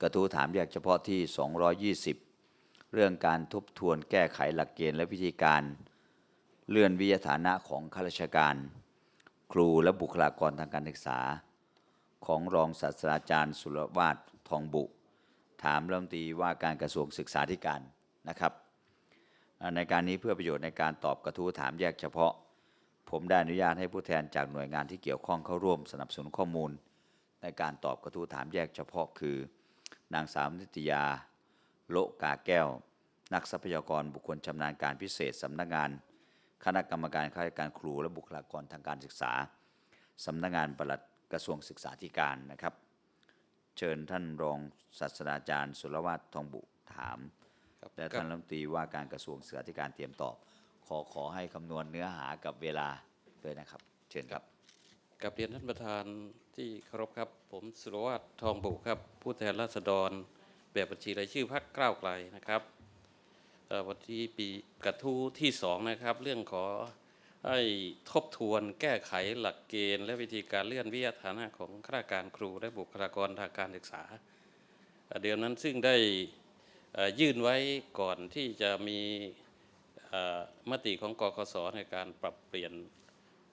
กระทู้ถามแยกเฉพาะที่ 220 เรื่องการทบทวนแก้ไขหลักเกณฑ์และวิธีการ เลื่อนวิทยฐานะของข้าราชการ ครูและบุคลากรทางการศึกษา ของรองศาสตราจารย์ สุรวาททองบุ ถามรัฐมนตรีว่าการกระทรวงศึกษาธิการนะครับ ในการนี้เพื่อประโยชน์ในการตอบกระทู้ถามแยกเฉพาะ ผมได้อนุญาตให้ผู้แทนจากหน่วยงานที่เกี่ยวข้องเข้าร่วมสนับสนุนข้อมูล ในการตอบกระทู้ถามแยกเฉพาะคือ นางสาวนิตยา โละกาแก้ว นักทรัพยากรบุคคลชำนาญการพิเศษสำนักงาน คณะกรรมการข้าราชการครูและบุคลากรทางการศึกษาสำนักงานปลัดกระทรวงศึกษาธิการนะครับ เชิญท่านรองศาสตราจารย์ สุรวัตรทองบุถามครับและท่านรัฐมนตรีว่าการกระทรวงศึกษาธิการเตรียมตอบ ขอขอให้คำนวณเนื้อหากับเวลาด้วยนะครับ เชิญครับ กับเรียนท่านประธานที่เคารพครับ ผมสุรวัตรทองบุครับ ผู้แทนราษฎร แบบบัญชีรายชื่อพรรคก้าวไกลนะครับวันที่ปีกระทู้ที่สองนะครับ เรื่องขอให้ทบทวนแก้ไขหลักเกณฑ์ และวิธีการเลื่อนวิทยาฐานะของข้าราชการครู และบุคลากรทางการศึกษา เดือนนั้นซึ่งได้ยื่นไว้ก่อนที่จะมีมติของกกสในการปรับเปลี่ยน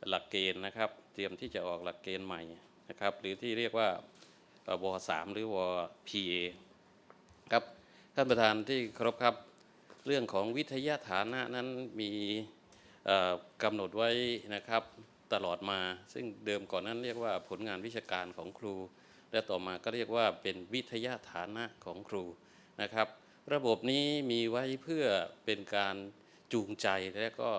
หลักเกณฑ์นะครับ เตรียมที่จะออกหลักเกณฑ์ใหม่นะครับ หรือที่เรียกว่าวสามหรือวพีเอครับท่านประธานที่เคารพครับ เรื่องของวิทยาฐานะนั้นมีกำหนดไว้นะครับตลอดมา ซึ่งเดิมก่อนนั้นเรียกว่าผลงานวิชาการของครู และต่อมาก็เรียกว่าเป็นวิทยาฐานะของครูนะครับ ระบบนี้มีไว้เพื่อเป็นการจูงใจและก็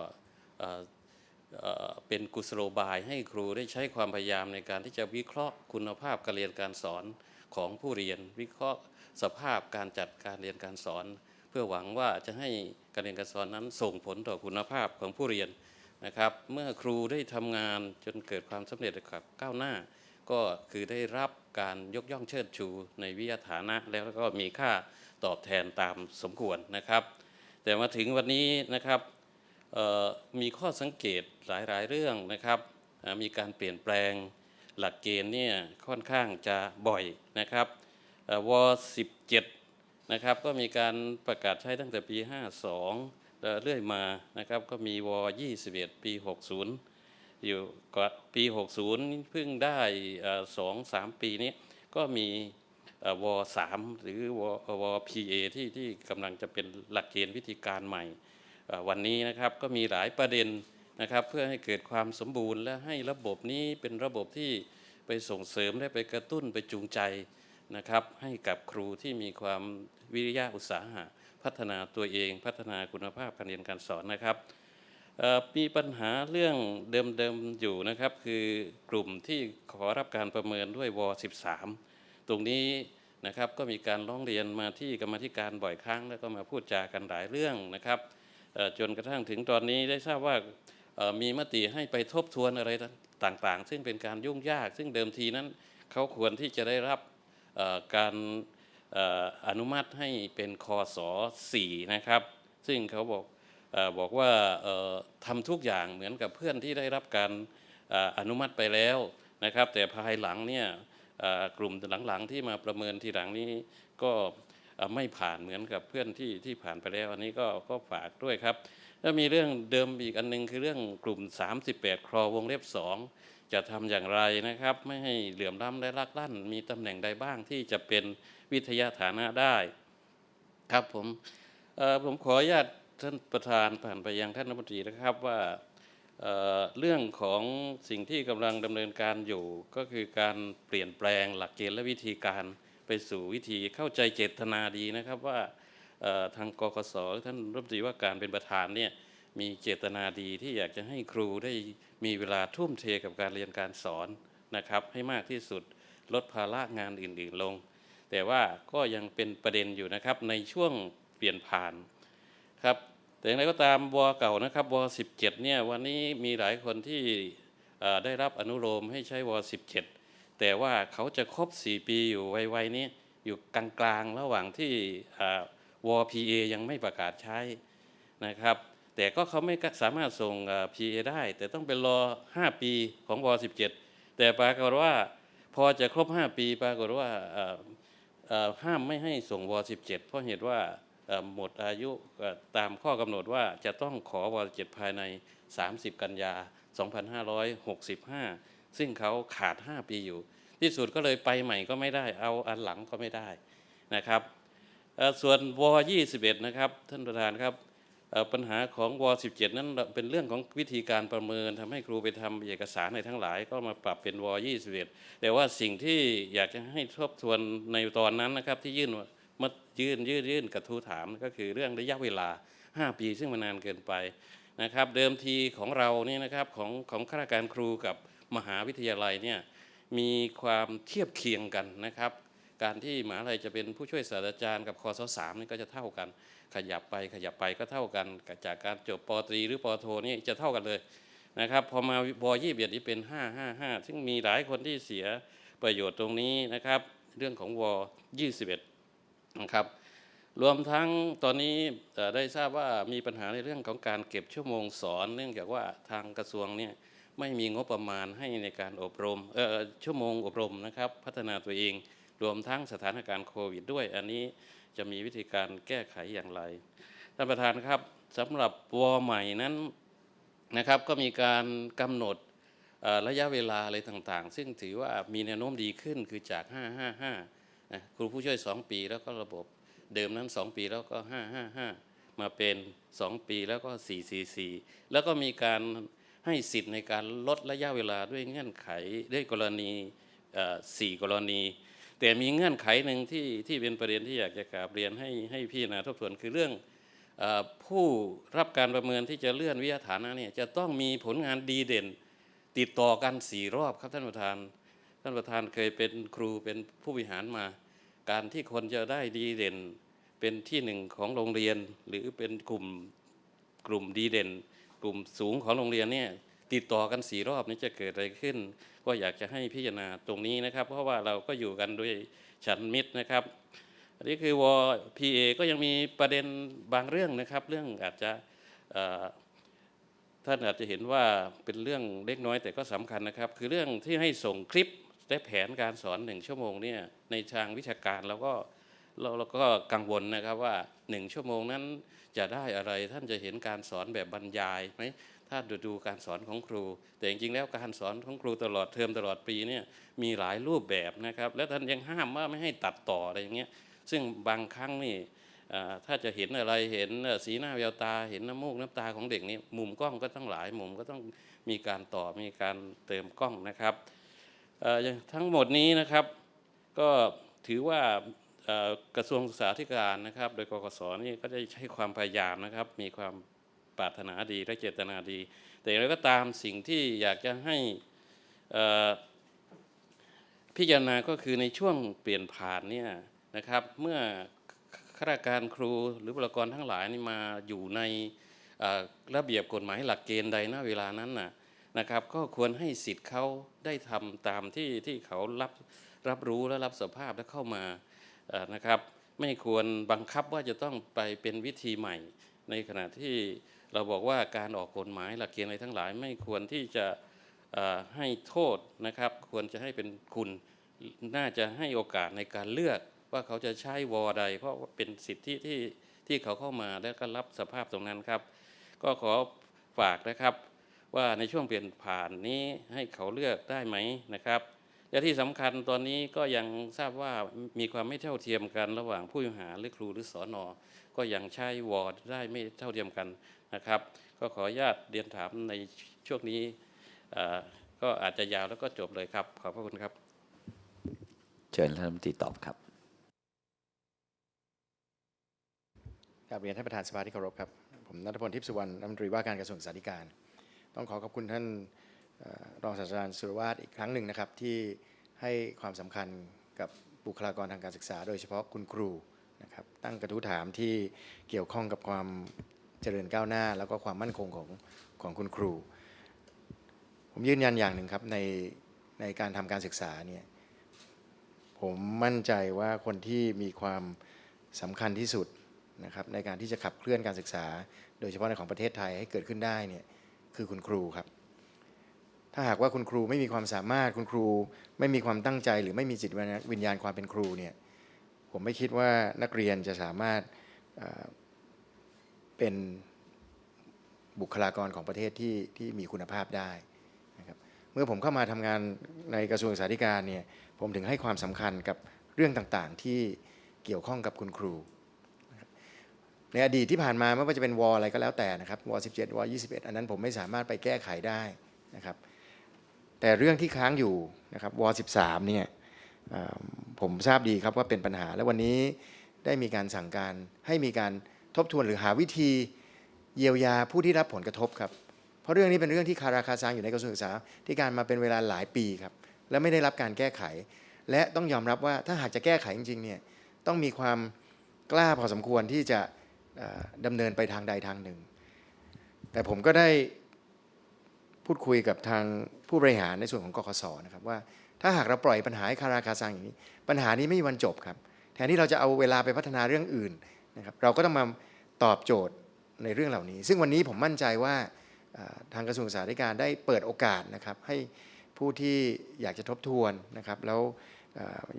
เเป็นกุศโลบายให้ครูได้ใช้ความพยายามในการที่จะวิเคราะห์คุณภาพการเรียนการสอนของผู้เรียน วิเคราะห์สภาพการจัดการเรียนการสอน เพื่อหวังว่าจะให้การเรียนการสอนนั้นส่งผลต่อคุณภาพของผู้เรียนนะครับ เมื่อครูได้ทำงานจนเกิดความสำเร็จกับก้าวหน้า ก็คือได้รับการยกย่องเชิดชูในวิทยาฐานะ แล้วก็มีค่าตอบแทนตามสมควรนะครับ แต่มาถึงวันนี้นะครับ มีข้อสังเกตหลายๆเรื่องนะครับมีการเปลี่ยนแปลงหลักเกณฑ์เนี่ยค่อนข้างจะบ่อยนะครับเอ่อว17นะครับก็มีการประกาศใช้ตั้งแต่ปี 52แล้วเรื่อยมานะครับก็มีว21 ปี 60 อยู่ก็ปี 60 เพิ่งได้สองสามปีนี้ก็มีเอ่อว3หรือวว PA ที่ที่กำลังจะเป็นหลักเกณฑ์วิธีการใหม่ วันนี้นะครับก็มีหลายประเด็นนะครับ เพื่อให้เกิดความสมบูรณ์ และให้ระบบนี้เป็นระบบที่ไปส่งเสริมและไปกระตุ้นไปจูงใจนะครับ ให้กับครูที่มีความวิริยะอุตสาหะพัฒนาตัวเองพัฒนาคุณภาพการเรียนการสอนนะครับมีปัญหาเรื่องเดิมๆอยู่นะครับ คือกลุ่มที่ขอรับการประเมินด้วยว13ตรงนี้นะครับก็มีการร้องเรียนมาที่กรรมธิการบ่อยครั้ง แล้วก็มาพูดจากันหลายเรื่องนะครับ จนกระทั่งถึงตอนนี้ได้ทราบว่ามีมติให้ไปทบทวนอะไรต่างๆ ซึ่งเป็นการยุ่งยาก ซึ่งเดิมทีนั้นเขาควรที่จะได้รับการอนุมัติให้เป็นคอส4นะครับ ซึ่งเขาบอกอบอกว่าเอ่อทำทุกอย่างเหมือนกับเพื่อนที่ได้รับการออนุมัติไปแล้วนะครับ แต่ภายหลังเนี่ยกลุ่มหลังๆ ที่มาประเมินทีหลังนี้ก็ ไม่ผ่านเหมือนกับเพื่อนที่ที่ผ่านไปแล้ว อันนี้ก็ก็ฝากด้วยครับแล้วมีเรื่องเดิมอีกอันหนึงคือเรื่องกลุ่ม 38 ครอวงเล็บ 2 จะทำอย่างไรนะครับ ไม่ให้เหลื่อมล้ำและลักลั่น มีตำแหน่งใดบ้างที่จะเป็นวิทยาฐานะได้ครับผมผมขออนุญาตท่านประธานผ่านไปยังท่านรัฐมนตรีนะครับว่าเเรื่องของสิ่งที่กำลังดำเนินการอยู่ ก็คือการเปลี่ยนแปลงหลักเกณฑ์และวิธีการ ไปสู่วิธีเข้าใจเจตนาดีนะครับว่าทางกกสหรือท่านรัฐมนตรีว่าการเป็นประธานเนี่ยมีเจตนาดีที่อยากจะให้ครูได้มีเวลาทุ่มเทกับการเรียนการสอนนะครับ ให้มากที่สุดลดภาระงานอื่นๆลง แต่ว่าก็ยังเป็นประเด็นอยู่นะครับในช่วงเปลี่ยนผ่านครับแต่อย่างไรก็ตามวเก่านะครับว17เนี่ยวันนี้มีหลายคนที่ได้รับอนุโลมให้ใช้ว17 แต่ว่าเขาจะครบ 4 ปีอยู่ไวๆนี้อยู่กลางๆ ระหว่างที่อ่าวพีเอยังไม่ประกาศใช้นะครับ แต่ก็เขาไม่สามารถส่งพีเอได้ แต่ต้องเป็นรอ 5 ปีของวอ17 แต่ปรากฏว่าพอจะครบ 5 ปีปรากฏว่าห้ามไม่ให้ส่งวอ17 เพราะเหตุว่าหมดอายุตามข้อกำหนดว่าจะต้องขอวอ17 ภายใน 30 กันยา 2565 ซึ่งเขาขาด 5 ปีอยู่ ที่สุดก็เลยไปใหม่ก็ไม่ได้ เอาอันหลังก็ไม่ได้นะครับเอ่ส่วนว21 นะครับ ท่านประธานครับปัญหาของว17 นั้นเป็นเรื่องของวิธีการประเมินทำให้ครูไปทำเอกสารในทั้งหลาย ก็มาปรับเป็นว21 แต่ว่าสิ่งที่อยากจะให้ทบทวนในตอนนั้นนะครับที่ยื่นมายื่นยื่นยื่นกระทู้ถามก็คือเรื่องระยะเวลา 5 ปีซึ่งมันนานเกินไปนะครับ เดิมทีของเรานี่นะครับของของข้าราชการครูกับ มหาวิทยาลัยเนี่ยมีความเทียบเคียงกันนะครับ การที่มหาลัยจะเป็นผู้ช่วยศาสตราจารย์กับคอสสามนี่ก็จะเท่ากัน ขยับไปขยับไปก็เท่ากันจากการจบปตรีหรือปโทนี่จะเท่ากันเลยนะครับพอมาวยี่สิบเอ็ดนี่เป็นห้าห้าห้าซึ่งมีหลายคนที่เสียประโยชน์ตรงนี้นะครับ เรื่องของวยี่สิบเอ็ดนะครับรวมทั้งตอนนี้ได้ทราบว่ามีปัญหาในเรื่องของการเก็บชั่วโมงสอน เนื่องจากว่าทางกระทรวงเนี่ย ไม่มีงบประมาณให้ในการอบรมเอ่อชั่วโมงอบรมนะครับ พัฒนาตัวเองรวมทั้งสถานการณ์โควิดด้วย อันนี้จะมีวิธีการแก้ไขอย่างไรท่านประธานครับสำหรับวอใหม่นั้นนะครับก็มีการกำหนดระยะเวลาอะไรต่างๆ ซึ่งถือว่ามีแนวโน้มดีขึ้นคือจาก 555นะครูผู้ช่วย 2 ปีแล้วก็ระบบเดิมนั้น 2 ปีแล้วก็ 555 มาเป็น 2 ปีแล้วก็ 444 แล้วก็มีการ ให้สิทธิ์ในการลดระยะเวลาด้วยเงื่อนไขด้วยกรณีสี่กรณี แต่มีเงื่อนไขหนึ่งที่ที่เป็นประเด็นที่อยากจะกราบเรียนให้ให้พี่นาทบทวนคือเรื่องอผู้รับการประเมินที่จะเลื่อนวิทยาฐานะเนี่ยจะต้องมีผลงานดีเด่น ติดต่อกันสี่รอบครับท่านประธาน ท่านประธานเคยเป็นครูเป็นผู้บริหารมา การที่คนจะได้ดีเด่น เป็นที่หนึ่งของโรงเรียนหรือเป็นกลุ่มกลุ่มดีเด่น ลุ่มสูงของโรงเรียนเนี่ยติดต่อกันสี่รอบนี้จะเกิดอะไรขึ้น ก็อยากจะให้พิจารณาตรงนี้นะครับ เพราะว่าเราก็อยู่กันด้วยฉันมิตรนะครับอันนี้คือวอพีเอก็ยังมีประเด็นบางเรื่องนะครับ เรื่องอาจจะท่านอาจจะเห็นว่าเป็นเรื่องเล็กน้อยแต่ก็สำคัญนะครับ คือเรื่องที่ให้ส่งคลิปและแผนการสอนหนึ่งชั่วโมงเนี่ยในทางวิชาการเราก็ เราเราก็กังวลนะครับว่าหนึ่งชั่วโมงนั้นจะได้อะไรท่านจะเห็นการสอนแบบบรรยายไหมถ้าดูดูการสอนของครู แต่จริงๆแล้วการสอนของครูตลอดเทอมตลอดปีเนี่ยมีหลายรูปแบบนะครับ และท่านยังห้ามว่าไม่ให้ตัดต่ออะไรอย่างเงี้ยซึ่งบางครั้งนี่ถ้าจะเห็นอะไรเห็นสีหน้าแววตาเห็นน้ำมูกน้ำตาของเด็กนี่มุมกล้องก็ต้องหลายมุมก็ต้องมีการต่อมีการเติมกล้องนะครับทั้งหมดนี้นะครับก็ถือว่า กระทรวงศึกษาธิการนะครับ โดยกกศนี่ก็ได้ใช้ความพยายามนะครับ มีความปรารถนาดีและเจตนาดี แต่อย่างไรก็ตามสิ่งที่อยากจะให้พิจารณาก็คือในช่วงเปลี่ยนผ่านเนี่ยนะครับ เมื่อข้าราชการครูหรือบุคลากรทั้งหลายนี่มาอยู่ในระเบียบกฎหมายหลักเกณฑ์ใดณเวลานั้นน่ะนะครับ ก็ควรให้สิทธิ์เขาได้ทำตามที่ที่เขารับรับรู้และรับสภาพและเข้ามา นะครับ ไม่ควรบังคับว่าจะต้องไปเป็นวิธีใหม่ ในขณะที่เราบอกว่าการออกกฎหมายหลักเกณฑ์อะไรทั้งหลาย ไม่ควรที่จะให้โทษนะครับ ควรจะให้เป็นคุณน่าจะให้โอกาสในการเลือกว่าเขาจะใช้วอใด เพราะเป็นสิทธิที่ที่เขาเข้ามาแล้วก็รับสภาพตรงนั้นครับ ก็ขอฝากนะครับว่าในช่วงเปลี่ยนผ่านนี้ให้เขาเลือกได้ไหมนะครับ และที่สำคัญตอนนี้ก็ยังทราบว่ามีความไม่เท่าเทียมกันระหว่างผู้บริหารหรือครูหรือสอนอก็ยังใช้วอร์ดได้ไม่เท่าเทียมกันนะครับ ก็ขออนุญาตเรียนถามในช่วงนี้ก็อาจจะยาวแล้วก็จบเลยครับ ขอบพระคุณครับ เชิญท่านรัฐมนตรีตอบครับกราบเรียนท่านประธานสภาที่เคารพครับ ผมนัทพลทิพย์สุวรรณรัฐมนตรีว่าการกระทรวงศึกษาธิการ ต้องขอขอบคุณท่าน รองศาสตราจารย์สุรวาทอีกครั้งหนึ่งนะครับ ที่ให้ความสำคัญกับบุคลากรทางการศึกษา โดยเฉพาะคุณครูนะครับตั้งกระทู้ถามที่เกี่ยวข้องกับความเจริญก้าวหน้า แล้วก็ความมั่นคงของของคุณครู ผมยืนยันอย่างหนึ่งครับในในการทำการศึกษาเนี่ยผมมั่นใจว่าคนที่มีความสำคัญที่สุดนะครับในการที่จะขับเคลื่อนการศึกษา โดยเฉพาะในของประเทศไทยให้เกิดขึ้นได้เนี่ยคือคุณครูครับ ถ้าหากว่าคุณครูไม่มีความสามารถคุณครูไม่มีความตั้งใจ หรือไม่มีจิตวิญญาณความเป็นครูเนี่ยผมไม่คิดว่านักเรียนจะสามารถเป็นบุคลากรของประเทศที่ที่มีคุณภาพได้นะครับเมื่อผมเข้ามาทำงานในกระทรวงศึกษาธิการเนี่ยผมถึงให้ความสำคัญกับเรื่องต่างๆ ที่เกี่ยวข้องกับคุณครู ในอดีตที่ผ่านมาไม่ว่าจะเป็นวออะไรก็แล้วแต่นะครับวอ17วอ21 อันนั้นผมไม่สามารถไปแก้ไขได้นะครับ แต่เรื่องที่ค้างอยู่นะครับว13เนี่ยเอ่ผมทราบดีครับว่าเป็นปัญหา และวันนี้ได้มีการสั่งการให้มีการทบทวนหรือหาวิธีเยียวยาผู้ที่รับผลกระทบครับ เพราะเรื่องนี้เป็นเรื่องที่คาราคาซังอยู่ในกระทรวงศึกษาธิการมาเป็นเวลาหลายปีครับ และไม่ได้รับการแก้ไข และต้องยอมรับว่าถ้าหากจะแก้ไขจริงๆเนี่ยต้องมีความกล้าพอสมควรที่จะเอ่อดำเนินไปทางใดทางหนึ่ง แต่ผมก็ได้พูดคุยกับทาง ผู้บริหารในส่วนของกคสนะครับว่า ถ้าหากเราปล่อยปัญหาให้คาราคาซังอย่างนี้ ปัญหานี้ไม่มีวันจบครับแทนที่เราจะเอาเวลาไปพัฒนาเรื่องอื่นนะครับเราก็ต้องมาตอบโจทย์ในเรื่องเหล่านี้ ซึ่งวันนี้ผมมั่นใจว่าทางกระทรวงศึกษาธิการได้เปิดโอกาสนะครับให้ผู้ที่อยากจะทบทวนนะครับแล้ว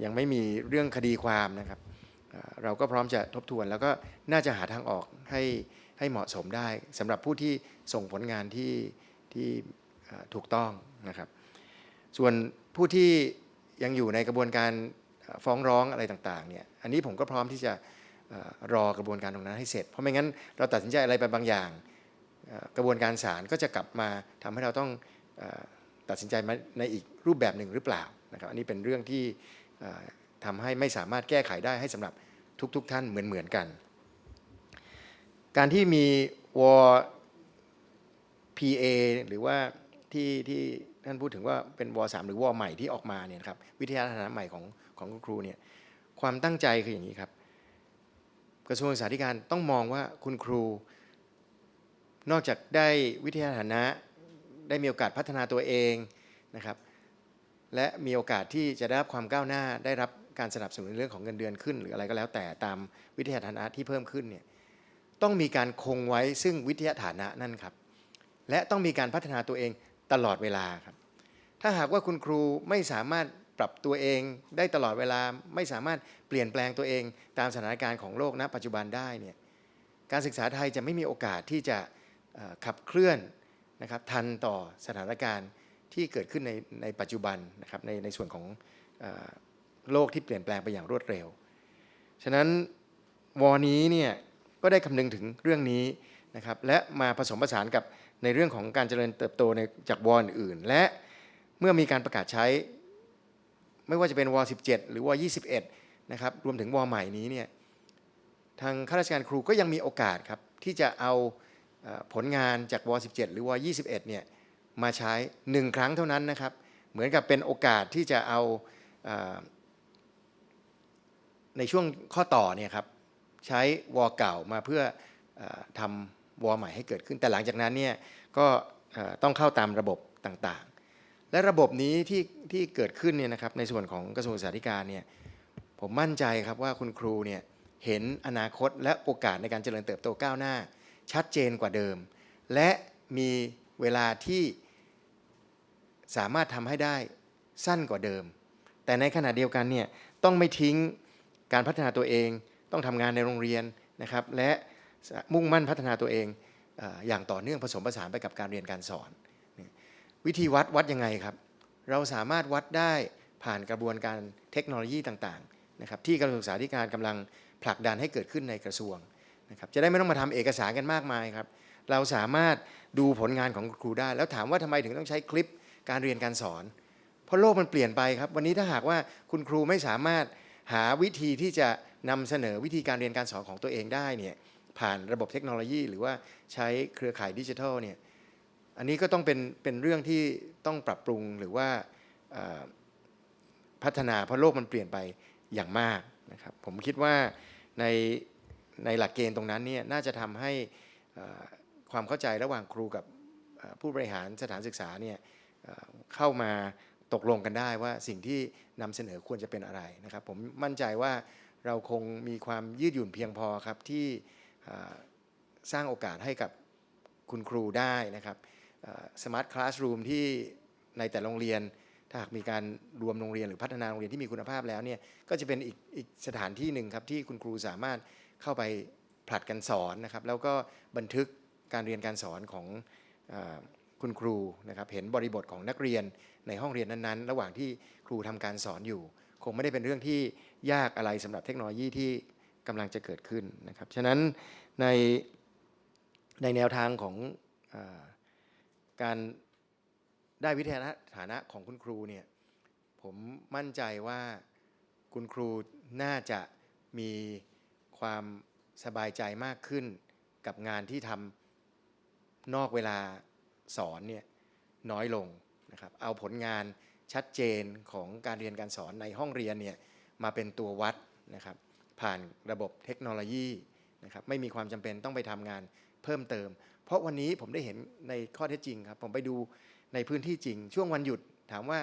ยังไม่มีเรื่องคดีความนะครับเราก็พร้อมจะทบทวน แล้วก็น่าจะหาทางออกให้ให้เหมาะสมได้สำหรับผู้ที่ส่งผลงานที่ที่ถูกต้อง นะครับ ส่วนผู้ที่ยังอยู่ในกระบวนการฟ้องร้องอะไรต่างๆเนี่ยอันนี้ผมก็พร้อมที่จะรอกระบวนการตรงนั้นให้เสร็จ เพราะไม่งั้นเราตัดสินใจอะไรไปบางอย่าง กระบวนการศาลก็จะกลับมาทำให้เราต้องตัดสินใจมาในอีกรูปแบบหนึ่งหรือเปล่านะครับอันนี้เป็นเรื่องที่เอ่อทำให้ไม่สามารถแก้ไขได้ให้สำหรับทุกๆทท่านเหมือนๆกัน การที่มีวอ PA หรือว่าที่ที่ ท่านพูดถึงว่าเป็นวสามหรือวใหม่ที่ออกมาเนี่ยครับวิทยาฐานะใหม่ของของคุณครูเนี่ยความตั้งใจคืออย่างนี้ครับ กระทรวงศึกษาธิการต้องมองว่าคุณครู นอกจากได้วิทยาฐานะได้มีโอกาสพัฒนาตัวเองนะครับ และมีโอกาสที่จะได้รับความก้าวหน้าได้รับการสนับสนุนในเรื่องของเงินเดือนขึ้น หรืออะไรก็แล้วแต่ตามวิทยาฐานะที่เพิ่มขึ้นเนี่ยต้องมีการคงไว้ซึ่งวิทยาฐานะนั่นครับและต้องมีการพัฒนาตัวเอง ตลอดเวลาครับ ถ้าหากว่าคุณครูไม่สามารถปรับตัวเองได้ตลอดเวลาไม่สามารถเปลี่ยนแปลงตัวเองตามสถานการณ์ของโลกณ ปัจจุบันได้เนี่ยการศึกษาไทยจะไม่มีโอกาสที่จะขับเคลื่อนนะครับทันต่อสถานการณ์ที่เกิดขึ้นในในปัจจุบันนะครับในในส่วนของโลกที่เปลี่ยนแปลงไปอย่างรวดเร็ว ฉะนั้นวอนี้เนี่ยก็ได้คำนึงถึงเรื่องนี้นะครับและมาผสมผสานกับ ในเรื่องของการเจริญเติบโตในจากวออื่น และเมื่อมีการประกาศใช้ ไม่ว่าจะเป็นวอ17 หรือวอ21 นะครับรวมถึงวอใหม่นี้เนี่ยทางข้าราชการครูก็ยังมีโอกาสครับที่จะเอาผลงานจากวอ17 หรือวอ21 เนี่ยมาใช้หนึ่งครั้งเท่านั้นนะครับ เหมือนกับเป็นโอกาสที่จะเอาในช่วงข้อต่อเนี่ยครับใช้วอเก่ามาเพื่ออทำ วใหม่ให้เกิดขึ้น แต่หลังจากนั้นเนี่ยก็ต้องเข้าตามระบบต่างๆ และระบบนี้ที่ที่เกิดขึ้นเนี่ยนะครับในส่วนของกระทรวงศึกษาธิการเนี่ยผมมั่นใจครับว่าคุณครูเนี่ยเห็นอนาคตและโอกาสในการเจริญเติบโตก้าวหน้า ชัดเจนกว่าเดิม และมีเวลาที่สามารถทำให้ได้สั้นกว่าเดิม แต่ในขณะเดียวกันเนี่ยต้องไม่ทิ้งการพัฒนาตัวเอง ต้องทำงานในโรงเรียนนะครับ และ มุ่งมั่นพัฒนาตัวเองอออย่างต่อเนื่องผสมผสานไปกับการเรียนการสอน วิธีวัดวัดยังไงครับ เราสามารถวัดได้ผ่านกระบวนการเทคโนโลยีต่างๆนะครับที่กระทรวงศึกษาธิการกำลังผลักดันให้เกิดขึ้นในกระทรวงนะครับจะได้ไม่ต้องมาทำเอกสารกันมากมายครับเราสามารถดูผลงานของครูได้ แล้วถามว่าทำไมถึงต้องใช้คลิปการเรียนการสอน เพราะโลกมันเปลี่ยนไปครับ วันนี้ถ้าหากว่าคุณครูไม่สามารถหาวิธีที่จะนำเสนอวิธีการเรียนการสอนของตัวเองได้เนี่ย ผ่านระบบเทคโนโลยี หรือว่าใช้เครือข่ายดิจิทัลเนี่ยอันนี้ก็ต้องเป็นเป็นเรื่องที่ต้องปรับปรุงหรือว่าพัฒนาเพราะโลกมันเปลี่ยนไปอย่างมากนะครับผมคิดว่าในในหลักเกณฑ์ตรงนั้นเนี่ยน่าจะทำให้ความเข้าใจระหว่างครูกับผู้บริหารสถานศึกษาเนี่ยเข้ามาตกลงกันได้ว่าสิ่งที่นำเสนอควรจะเป็นอะไรนะครับ ผมมั่นใจว่าเราคงมีความยืดหยุ่นเพียงพอครับที่ สร้างโอกาสให้กับคุณครูได้นะครับสมาร์ทคลาสรูมที่ในแต่โรงเรียน ถ้าหากมีการรวมโรงเรียนหรือพัฒนาโรงเรียนที่มีคุณภาพแล้วเนี่ยก็จะเป็นอีกอีกสถานที่หนึ่งครับที่คุณครูสามารถเข้าไปผลัดกันสอนนะครับ แล้วก็บันทึกการเรียนการสอนของอคุณครูนะครับเห็นบริบทของนักเรียนในห้องเรียนนั้นๆ ระหว่างที่ครูทำการสอนอยู่ คงไม่ได้เป็นเรื่องที่ยากอะไรสำหรับเทคโนโลยีที่ กำลังจะเกิดขึ้นนะครับฉะนั้นในในแนวทางของอการได้วิทยาฐานะของคุณครูเนี่ยผมมั่นใจว่าคุณครูน่าจะมีความสบายใจมากขึ้นกับงานที่ทำนอกเวลาสอนเนี่ยน้อยลงนะครับเอาผลงานชัดเจนของการเรียนการสอนในห้องเรียนเนี่ยมาเป็นตัววัดนะครับ ผ่านระบบเทคโนโลยีนะครับไม่มีความจำเป็นต้องไปทำงานเพิ่มเติม เพราะวันนี้ผมได้เห็นในข้อเท็จจริงครับ ผมไปดูในพื้นที่จริง ช่วงวันหยุดถามว่า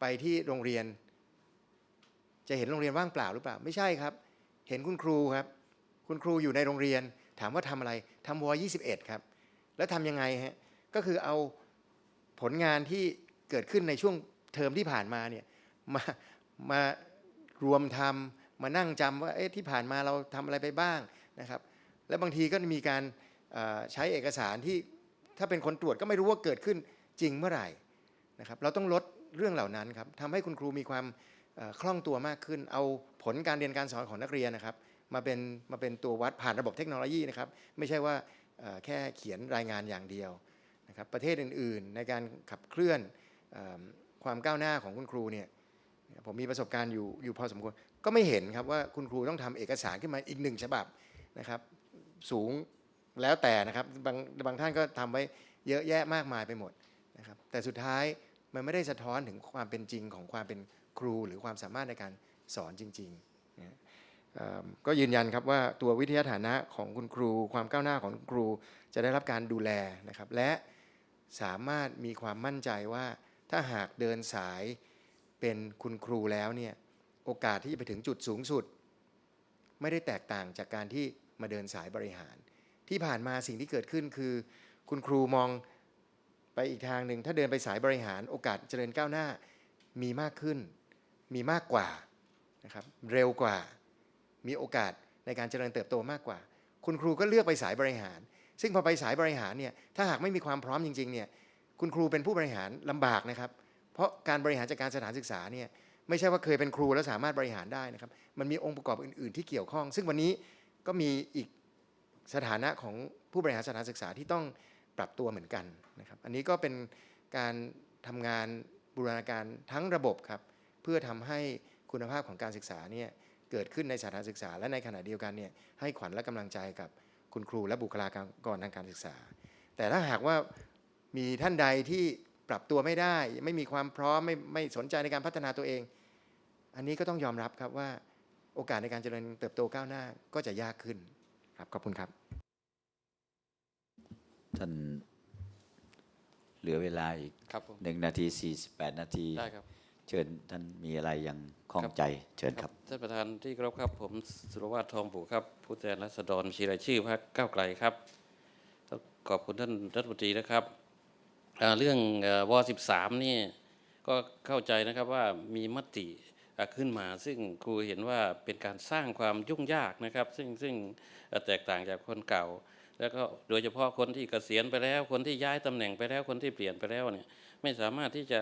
ไปที่โรงเรียน จะเห็นโรงเรียนว่างเปล่าหรือเปล่า ไม่ใช่ครับ เห็นคุณครูครับ คุณครูอยู่ในโรงเรียน ถามว่าทำอะไรทำวอ21 ครับ แล้วทำยังไงฮะก็คือเอาผลงานที่เกิดขึ้นในช่วงเทอมที่ผ่านมาเนี่ยมามารวมทำ มานั่งจำว่าเอ๊ะที่ผ่านมาเราทำอะไรไปบ้างนะครับ และบางทีก็มีการใช้เอกสารที่ถ้าเป็นคนตรวจก็ไม่รู้ว่าเกิดขึ้นจริงเมื่อไหร่นะครับ เราต้องลดเรื่องเหล่านั้นครับทำให้คุณครูมีความคล่องตัวมากขึ้น เอาผลการเรียนการสอนของนักเรียนนะครับ มาเป็นมาเป็นตัววัดผ่านระบบเทคโนโลยีนะครับ ไม่ใช่ว่าแค่เขียนรายงานอย่างเดียวนะครับ ประเทศอื่นๆ ในการขับเคลื่อนอความก้าวหน้าของคุณครูเนี่ย ผมมีประสบการณ์อยู่อยู่พอสมควรก็ไม่เห็นครับว่าคุณครูต้องทำเอกสารขึ้นมาอีกหนึ่งฉบับนะครับ สูงแล้วแต่นะครับบางบางท่านก็ทำไว้เยอะแยะมากมายไปหมดนะครับ แต่สุดท้ายมันไม่ได้สะท้อนถึงความเป็นจริงของความเป็นครูหรือความสามารถในการสอนจริงๆนะก็ยืนยันครับว่าตัววิทยาฐานะของคุณครู ความก้าวหน้าของครูจะได้รับการดูแลนะครับ และสามารถมีความมั่นใจว่าถ้าหากเดินสาย เป็นคุณครูแล้วเนี่ยโอกาสที่จะไปถึงจุดสูงสุด ไม่ได้แตกต่างจากการที่มาเดินสายบริหาร ที่ผ่านมาสิ่งที่เกิดขึ้นคือ คุณครูมองไปอีกทางหนึ่งถ้าเดินไปสายบริหารโอกาสเจริญก้าวหน้ามีมากขึ้น มีมากกว่านะครับเร็วกว่า มีโอกาสในการเจริญเติบโตมากกว่า คุณครูก็เลือกไปสายบริหาร ซึ่งพอไปสายบริหารเนี่ยถ้าหากไม่มีความพร้อมจริงๆเนี่ยคุณครูเป็นผู้บริหารลำบากนะครับเราะการบริหารจัดการสถานศึกษาเนี่ยไม่ใช่ว่าเคยเป็นครูแล้วสามารถบริหารได้นะครับ มันมีองค์ประกอบอื่น ๆ ที่เกี่ยวข้อง ซึ่งวันนี้ก็มีอีกสถานะของผู้บริหารสถานศึกษาที่ต้องปรับตัวเหมือนกันนะครับ อันนี้ก็เป็นการทำงานบูรณาการทั้งระบบครับ เพื่อทำให้คุณภาพของการศึกษาเนี่ยเกิดขึ้นในสถานศึกษา และในขณะเดียวกันเนี่ยให้ขวัญและกำลังใจกับคุณครูและบุคลากรทางการศึกษา แต่ถ้าหากว่ามีท่านใดที่ ปรับตัวไม่ได้ ไม่มีความพร้อมไม่ไม่สนใจในการพัฒนาตัวเอง อันนี้ก็ต้องยอมรับครับว่าโอกาสในการเจริญเติบโตก้าวหน้าก็จะยากขึ้นครับขอบคุณครับท่านเหลือเวลาอีกครับผมหนึ่งนาที48นาทีได้ครับเชิญท่านมีอะไรยังข้องครับใจเชิญครับท่านประธานที่เคารพครับ ผมสุรวัตรทองผูครับ ผู้แทนรัษฎรบัญชีรายชื่อพรรคก้าวไกลครับต้องขอบคุณท่านรัฐมนตรีนะครับอ่า เรื่องเอ่อว13นี่ก็เข้าใจนะครับว่ามีมติขึ้นมา ซึ่งครูเห็นว่าเป็นการสร้างความยุ่งยากนะครับ ซึ่งซึ่งแตกต่างจากคนเก่า แล้วก็โดยเฉพาะคนที่เกษียณไปแล้ว คนที่ย้ายตำแหน่งไปแล้วคนที่เปลี่ยนไปแล้วเนี่ยไม่สามารถที่จะ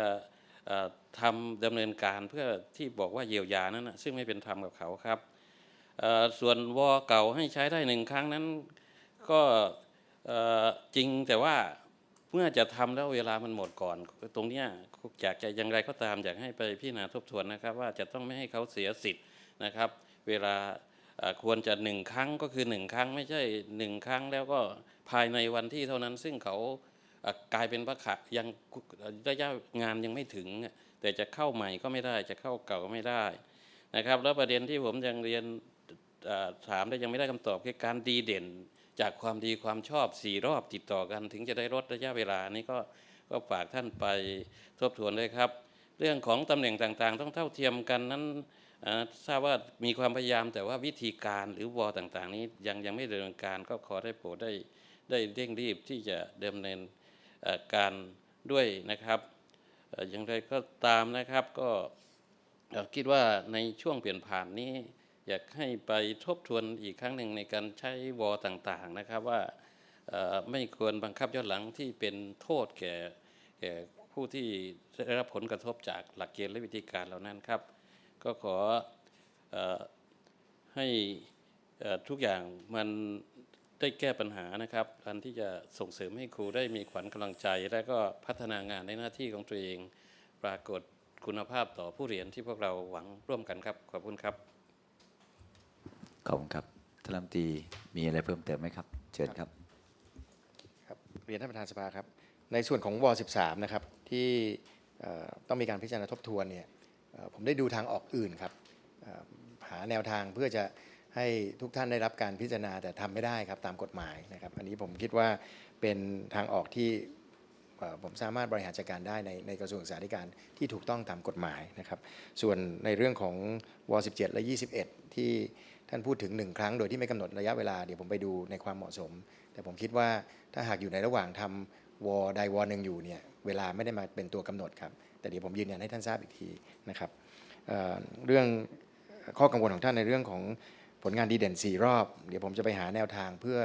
เอ่อทำดำเนินการเพื่อที่บอกว่าเยียวยานั้นนะซึ่งไม่เป็นธรรมกับเขาครับส่วนวอเก่าให้ใช้ได้หนึ่งครั้งนั้น ก็จริงแต่ว่า เมื่อจะทำแล้วเวลามันหมดก่อน ตรงเนี้ยอยากจะอย่างไรก็ตามอยากให้ไปพิจารณาทบทวนนะครับ ว่าจะต้องไม่ให้เขาเสียสิทธิ์นะครับ เวลาควรจะหนึ่งครั้งก็คือหนึ่งครั้งไม่ใช่หนึ่งครั้งแล้วก็ภายในวันที่เท่านั้นซึ่งเขากลายเป็นพระขะยังระยะงานยังไม่ถึง แต่จะเข้าใหม่ก็ไม่ได้จะเข้าเก่าก็ไม่ได้นะครับ แล้วประเด็นที่ผมยังเรียนถามแต่ยังไม่ได้คำตอบคือการดีเด่น จากความดีความชอบสี่รอบติดต่อกันถึงจะได้ลดระยะเวลานี้ก็ก็ฝากท่านไปทบทวนด้วยครับ เรื่องของตำแหน่งต่างๆ ต้องเท่าเทียมกันนั้นทราบว่ามีความพยายามแต่ว่าวิธีการหรือวอต่างๆ นี้ยังยังไม่ดำเนินการก็ขอได้โปรดได้ได้เร่งรีบที่จะดำเนินการด้วยนะครับอย่างไรก็ตามนะครับก็คิดว่าในช่วงเปลี่ยนผ่านนี้ อยากให้ไปทบทวนอีกครั้งหนึ่งในการใช้วอต่างๆนะครับว่าไม่ควรบังคับย้อนหลังที่เป็นโทษแก่แก่ผู้ที่ได้รับผลกระทบจากหลักเกณฑ์และวิธีการเหล่านั้นครับ ก็ขออให้ทุกอย่างมันได้แก้ปัญหานะครับการที่จะส่งเสริมให้ครูได้มีขวัญกำลังใจ และก็พัฒนางานในหน้าที่ของตัวเอง ปรากฏคุณภาพต่อผู้เรียนที่พวกเราหวังร่วมกันครับ ขอบคุณครับ ขอบคุณครับท่านรัฐมนตรีมีอะไรเพิ่มเติมไหมครับ เชิญครับครับเรียนท่านประธานสภาครับ ในส่วนของว13นะครับที่ต้องมีการพิจารณาทบทวนเนี่ยผมได้ดูทางออกอื่นครับหาแนวทางเพื่อจะให้ทุกท่านได้รับการพิจารณาแต่ทำไม่ได้ครับตามกฎหมายนะครับ อันนี้ผมคิดว่าเป็นทางออกที่ผมสามารถบริหารจัดการได้ในในกระทรวงศึกษาธิการที่ถูกต้องตามกฎหมายนะครับ ส่วนในเรื่องของว17 และ 21 ที่ ท่านพูดถึงหนึ่งครั้งโดยที่ไม่กำหนดระยะเวลาเดี๋ยวผมไปดูในความเหมาะสม แต่ผมคิดว่าถ้าหากอยู่ในระหว่างทำวอใดวอหนึ่งอยู่เนี่ยเวลาไม่ได้มาเป็นตัวกำหนดครับ แต่เดี๋ยวผมยืนยันให้ท่านทราบอีกทีนะครับเเรื่องข้อกังวลของท่านในเรื่องของผลงานดีเด่น 4 รอบ เดี๋ยวผมจะไปหาแนวทางเพื่อ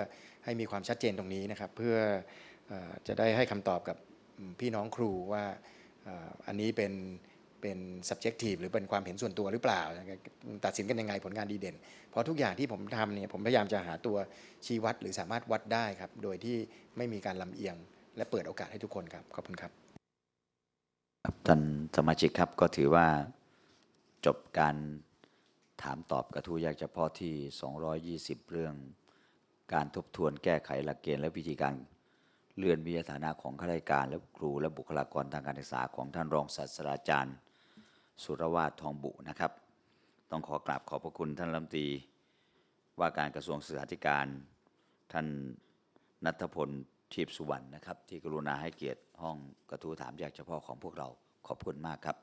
ให้มีความชัดเจนตรงนี้นะครับ เพื่ออจะได้ให้คำตอบกับพี่น้องครูว่าอันนี้เป็น เป็น subjective หรือเป็นความเห็นส่วนตัวหรือเปล่า ตัดสินกันยังไงผลงานดีเด่น เพราะทุกอย่างที่ผมทำเนี่ยผมพยายามจะหาตัวชี้วัดหรือสามารถวัดได้ครับ โดยที่ไม่มีการลำเอียง และเปิดโอกาสให้ทุกคนครับ ขอบคุณครับท่านสมาชิกครับก็ถือว่าจบการถามตอบกระทู้แยกเฉพาะที่ 220 เรื่องการทบทวนแก้ไขหลักเกณฑ์และวิธีการเลื่อนวิทยาฐานะของข้าราชการและครูและบุคลากรทางการศึกษาของท่านรองศาสตราจารย์ สุรวาททองบุนะครับ ต้องขอกราบขอบพระคุณท่านรัฐมนตรีว่าการกระทรวงศึกษาธิการ ท่านนัทพลทีพสุวรรณนะครับ ที่กรุณาให้เกียรติห้องกระทู้ถามแยกเฉพาะของพวกเราขอบคุณมากครับ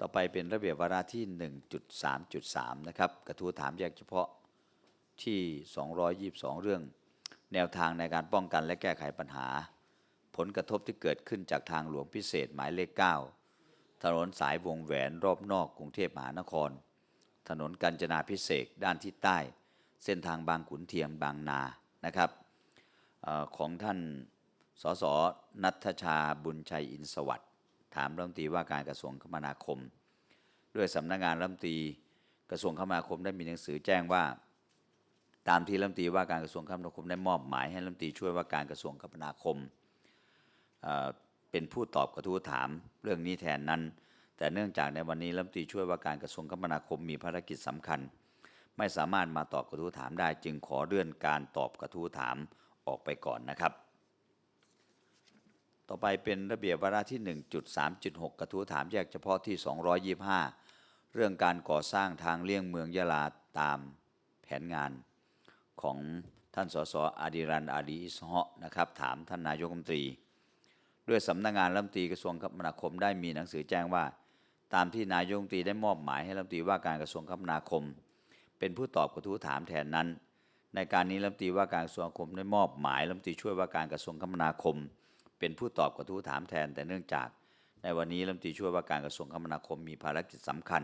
ต่อไปเป็นระเบียบวาระที่ 1.3.3 นะครับ กระทู้ถามแยกเฉพาะที่ 222 เรื่อง แนวทางในการป้องกันและแก้ไขปัญหา ผลกระทบที่เกิดขึ้นจากทางหลวงพิเศษหมายเลข 9 ถนนสายวงแหวนรอบนอกกรุงเทพมหานคร ถนนกาญจนาพิเศษด้านทิศใต้ เส้นทางบางขุนเทียมบางนานะครับออของท่านสสนัทชาบุญชัยอินสวัสดิ์ถามรัฐมนตรีว่าการกระทรวงคมนาคม ด้วยสำนักงานรัฐมนตรีกระทรวงคมนาคมได้มีหนังสือแจ้งว่า ตามที่รัฐมนตรีว่าการกระทรวงคมนาคมได้มอบหมายให้รัฐมนตรีช่วยว่าการกระทรวงคมนาคม เป็นผู้ตอบกระทู้ถามเรื่องนี้แทนนั้น แต่เนื่องจากในวันนี้รัฐมนตรีช่วยว่าการกระทรวงคมนาคมมีภารกิจสำคัญ ไม่สามารถมาตอบกระทู้ถามได้ จึงขอเลื่อนการตอบกระทู้ถามออกไปก่อนนะครับ ต่อไปเป็นระเบียบวาระที่ 1.3.6 กระทู้ถามแยกเฉพาะที่ 225 เรื่องการก่อสร้างทางเลี่ยงเมืองยะลาตามแผนงานของท่านสสอดิรันอาลีอิสฮะนะครับ ถามท่านนายกรัฐมนตรี ด้วยสำนักงานรัฐมนตรีกระทรวงคมนาคมได้มีหนังสือแจ้งว่า ตามที่นายกรัฐมนตรีได้มอบหมายให้รัฐมนตรีว่าการกระทรวงคมนาคม เป็นผู้ตอบกระทู้ถามแทนนั้น ในการนี้รัฐมนตรีว่าการกระทรวงคมนาคมได้มอบหมายรัฐมนตรีช่วยว่าการกระทรวงคมนาคม เป็นผู้ตอบกระทู้ถามแทน แต่เนื่องจาก ในวันนี้รัฐมนตรีช่วยว่าการกระทรวงคมนาคมมีภารกิจสำคัญ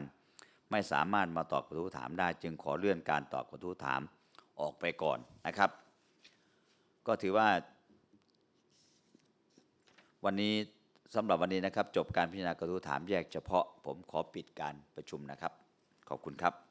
ไม่สามารถมาตอบกระทู้ถามได้ จึงขอเลื่อนการตอบกระทู้ถามออกไปก่อนนะครับ ก็ถือว่า วันนี้สำหรับวันนี้นะครับ จบการพิจารณากระทู้ถามแยกเฉพาะ ผมขอปิดการประชุมนะครับ ขอบคุณครับ